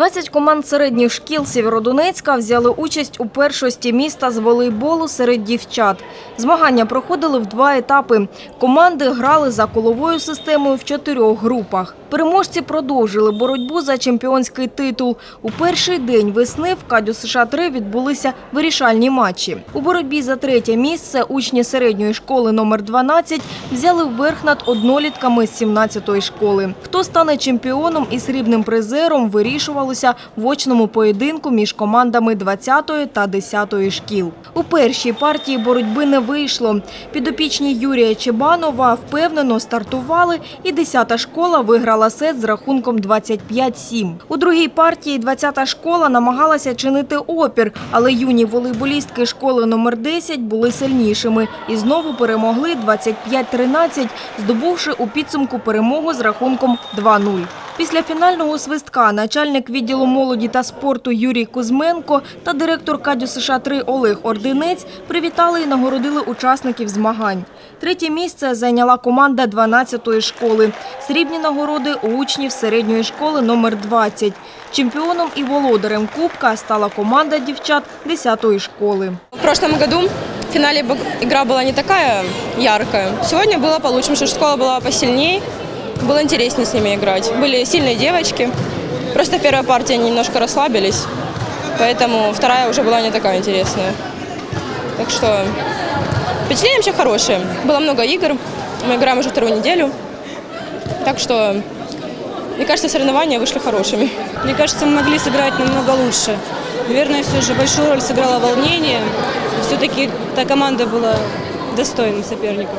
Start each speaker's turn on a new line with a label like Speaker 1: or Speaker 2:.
Speaker 1: 20 команд середніх шкіл Сєвєродонецька взяли участь у першості міста з волейболу серед дівчат. Змагання проходили в два етапи. Команди грали за коловою системою в чотирьох групах. Переможці продовжили боротьбу за чемпіонський титул. У перший день весни в Кадю США-3 відбулися вирішальні матчі. У боротьбі за третє місце учні середньої школи номер 12 взяли верх над однолітками з 17-ї школи. Хто стане чемпіоном і срібним призером, вирішувалося в очному поєдинку між командами 20-ї та 10-ї шкіл. У першій партії боротьби не вийшло. Підопічні Юрія Чебанова впевнено стартували, і 10-та школа виграла сет з рахунком 25-7. У другій партії 20-та школа намагалася чинити опір, але юні волейболістки школи номер 10 були сильнішими і знову перемогли 25-13, здобувши у підсумку перемогу з рахунком 2-0. Після фінального свистка начальник відділу молоді та спорту Юрій Кузьменко та директор Кадю США-3 Олег Ординець привітали і нагородили учасників змагань. Третє місце зайняла команда 12-ї школи. Срібні нагороди у учнів середньої школи номер 20. Чемпіоном і володарем Кубка стала команда дівчат 10-ї школи.
Speaker 2: В прошлом году в финале б- игра была не такая яркая. Сегодня было получше, потому что школа была посильнее, Было интереснее с ними играть. Были сильные девочки. Просто первая партия немножко расслабились, поэтому вторая уже была не такая интересная. Так что впечатления вообще хорошие. Было много игр, мы играем уже вторую неделю. Так что, мне кажется, соревнования вышли хорошими.
Speaker 3: Мне кажется, мы могли сыграть намного лучше. Наверное, все же большую роль сыграло волнение. Все-таки та команда была достойным соперником.